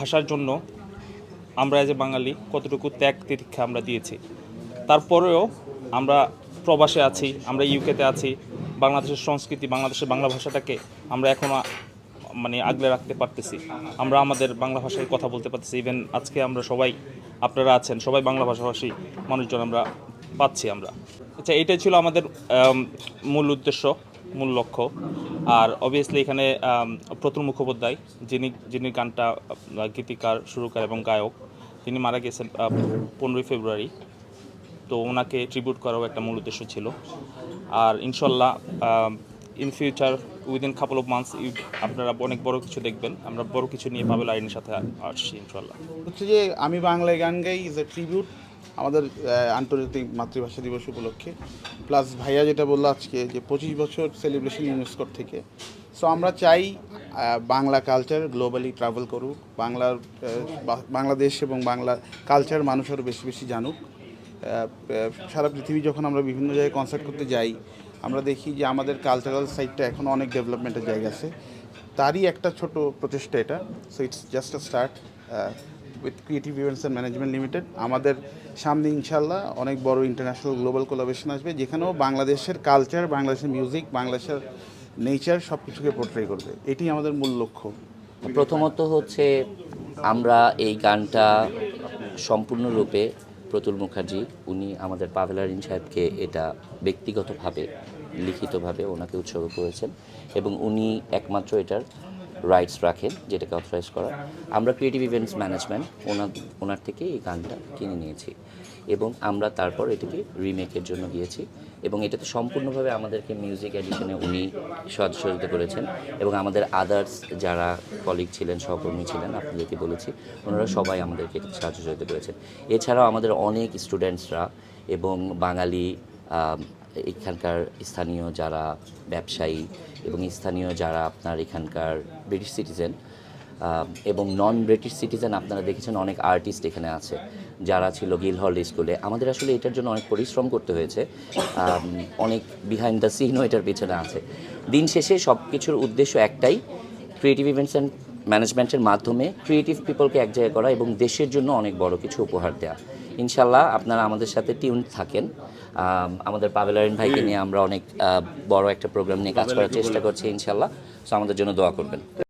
ভাষার জন্য আমরা যে বাঙালি কতটুকু ত্যাগ তিতিক্ষা আমরা দিয়েছি। তারপরেও আমরা প্রবাসে আছি, আমরা ইউকেতে আছি, বাংলাদেশের সংস্কৃতি, বাংলাদেশের বাংলা ভাষাটাকে আমরা এখনও মানে আগলে রাখতে পারতেছি। আমরা আমাদের বাংলা ভাষায় কথা বলতে পারতেছি। ইভেন আজকে আমরা সবাই, আপনারা আছেন, সবাই বাংলা ভাষাভাষী মানুষজন আমরা পাচ্ছি আমরা। আচ্ছা এটাই ছিল আমাদের মূল উদ্দেশ্য। মূল লক্ষ্য। আর অবভিয়াসলি এখানে প্রতুল মুখোপাধ্যায়, যিনি যিনি গানটা গীতিকার, সুরকার এবং গায়ক, তিনি মারা গেছেন পনেরোই ফেব্রুয়ারি। তো ওনাকে ট্রিবিউট করাও একটা মূল উদ্দেশ্য ছিল। আর ইনশাল্লাহ in future within couple of months আপনারা অনেক বড় কিছু দেখবেন, আমরা বড় কিছু নিয়ে পাবেল আইনের সাথে আসছি ইনশাল্লাহ। হচ্ছে যে, আমি বাংলায় গান গাই ইজ এ ট্রিবিউট আমাদের আন্তর্জাতিক মাতৃভাষা দিবস উপলক্ষে। প্লাস ভাইয়া যেটা বলল আজকে, যে পঁচিশ বছর সেলিব্রেশন ইউনেস্কোর থেকে। সো আমরা চাই বাংলা কালচার গ্লোবালি ট্রাভেল করুক, বাংলার বাংলাদেশ এবং বাংলা কালচার মানুষ আরও বেশি বেশি জানুক। সারা পৃথিবী যখন আমরা বিভিন্ন জায়গায় কনসার্ট করতে যাই, আমরা দেখি যে আমাদের কালচারাল সাইডটা এখন অনেক ডেভেলপমেন্টের জায়গা আছে। তারই একটা ছোট প্রচেষ্টা এটা। So it's just a start with creative events and management limited আমাদের সামনে ইনশাল্লাহ অনেক বড় ইন্টারন্যাশনাল গ্লোবাল কোলাবেশন আসবে, যেখানেও বাংলাদেশের কালচার বাংলাদেশের মিউজিক বাংলাদেশের নেচার সব কিছুকে পোর্ট্রে করবে। এটি আমাদের মূল লক্ষ্য। প্রথমত হচ্ছে আমরা এই গানটা সম্পূর্ণরূপে প্রতুল মুখার্জি, উনি আমাদের পাভেল আরিন সাহেবকে এটা ব্যক্তিগতভাবে, লিখিতভাবে ওনাকে উৎসর্গ করেছেন এবং উনি একমাত্র এটার রাইটস রাখেন, যেটাকে অথরাইজ করা। আমরা creative events management owner owner থেকে এই গানটা কিনে নিয়েছি। এবং আমরা তারপর এটিকে রিমেকের জন্য গিয়েছি। এবং এটাতে সম্পূর্ণভাবে আমাদেরকে মিউজিক এডিশনে উনি সহযোগিতা করেছেন। এবং আমাদের আদার্স যারা কলিগ ছিলেন, সহকর্মী ছিলেন, আপনাদেরকে বলেছি, ওনারা সবাই আমাদেরকে সাহায্য করেছেন। এছাড়াও আমাদের অনেক স্টুডেন্টসরা এবং বাঙালি এখানকার স্থানীয় যারা ব্যবসায়ী এবং স্থানীয় যারা আপনার এখানকার ব্রিটিশ সিটিজেন এবং নন ব্রিটিশ সিটিজেন আপনারা দেখেছেন অনেক আর্টিস্ট এখানে আছে, যারা ছিল গিলহল স্কুলে আমাদের আসলে এটার জন্য অনেক পরিশ্রম করতে হয়েছে অনেক বিহাইন্ড দ্য সিনও এটার পেছনে আছে। দিন শেষে সব কিছুর উদ্দেশ্য একটাই ক্রিয়েটিভ ইভেন্টস অ্যান্ড ম্যানেজমেন্টের মাধ্যমে ক্রিয়েটিভ পিপলকে এক জায়গায় করা এবং দেশের জন্য অনেক বড় কিছু উপহার দেওয়া ইনশাল্লাহ আপনারা আমাদের সাথে টিউন থাকেন। আম, আমাদের পাবেলারিন ভাইকে নিয়ে আমরা অনেক বড় একটা প্রোগ্রাম নিয়ে কাজ করার চেষ্টা করছি ইনশাল্লাহ সো আমাদের জন্য দোয়া করবেন।